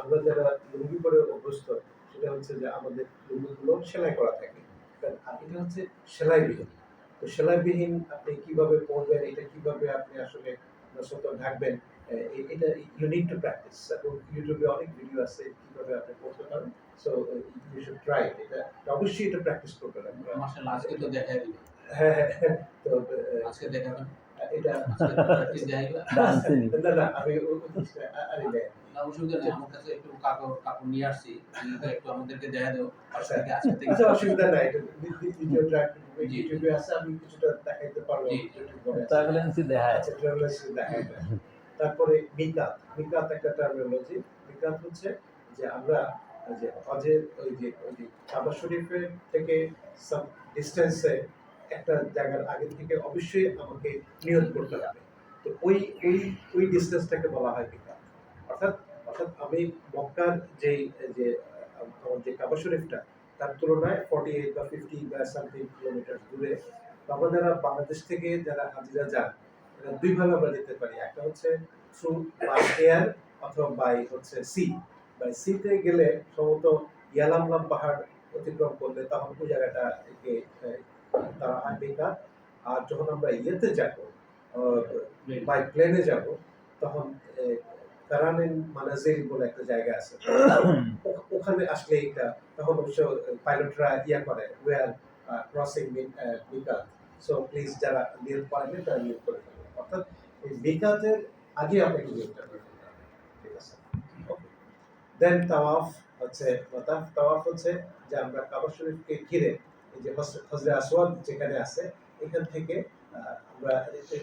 আমরা যারা লুঙ্গি পরে অভ্যস্ত সেটা হচ্ছে যে আমাদের লুঙ্গিগুলো সেলাই করা থাকে। আর এটা হচ্ছে সেলাইবিহীন। তো সেলাইবিহীন আপনি কীভাবে পরবেন এটা কীভাবে আপনি আসলে সত ঢাকবেন এটা ইউনিক টু প্র্যাকটিস এবং ইউটিউবে অনেক ভিডিও আছে কীভাবে আপনি করতে পারেন। সো ইউ শুড ট্রাই এটা অবশ্যই এটা প্র্যাকটিস আপনারা। মাশাআল্লাহ আজকে তো দিল হ্যাঁ হ্যাঁ হ্যাঁ। তো আজকে দেখাবেন এটা না না আমি আরে অসুবিধা নেই আমার কাছে একটু কাপড় কাপড় নিয়ে আসছি। একটু আমাদেরকে দেখা দাও আচ্ছা আজকে আজকে থেকে। অসুবিধা নাই ভিডিওটা ইউটিউবে আছে আমি কিছুটা দেখাইতে পারব। জি। ইউটিউবে আছে। ট্রাভেলেন্সি দেখায়। ট্রাভেলার্স দেখাই যায় তারপরে মিকাত মিকাত একটা টার্মিনোলজি মিকাত হচ্ছে যে আমরা যে হজের ওই যে ওই যে কাবা শরীফের থেকে সাম ডিস্টেন্সে একটা জায়গার আগে থেকে অবশ্যই আমাকে নিয়ত করতে হবে। তো ওই ওই ওই ডিস্টেন্সটাকে বলা হয় মিকাত অর্থাৎ অর্থাৎ আমি মক্কার যেই যে আমার যে কাবা শরীফটা তার তুলনায় ফর্টি এইট বা ফিফটি বা সামথিং কিলোমিটার দূরে। আমরা যারা বাংলাদেশ থেকে যারা হাজিরা যান এরা দুইভাবে আমরা যেতে পারি। একটা হচ্ছে থ্রু বাই এয়ার অথবা বাই হচ্ছে সি বাই সিতে গেলে সম্ভবত ইয়ালামলাম পাহাড় অতিক্রম করলে তখন ওই জায়গাটা থেকে তারা হয় আর যখন আমরা ইয়েতে যাব বাই প্লেনে যাব তখন মানাজিল বলে একটা জায়গা আছে। ওখানে আসলে এটা তখন অবশ্য পাইলটরা ইয়া করে উই আর ক্রসিং বিকাত সো প্লিজ যারা নিয়োগ করেন তারা নিয়োগ করে ফেলবেন অর্থাৎ এই আগে আপনাকে নিয়োগটা করে ফেলতে হবে। ঠিক আছে? দেন তাওয়াফ হচ্ছে মাতাফ তাওয়াফ হচ্ছে যে আমরা কাবা শরীফকে ঘিরে এই যে হজরে আসওয়াদ যেখানে আছে এখান থেকে আমরা যে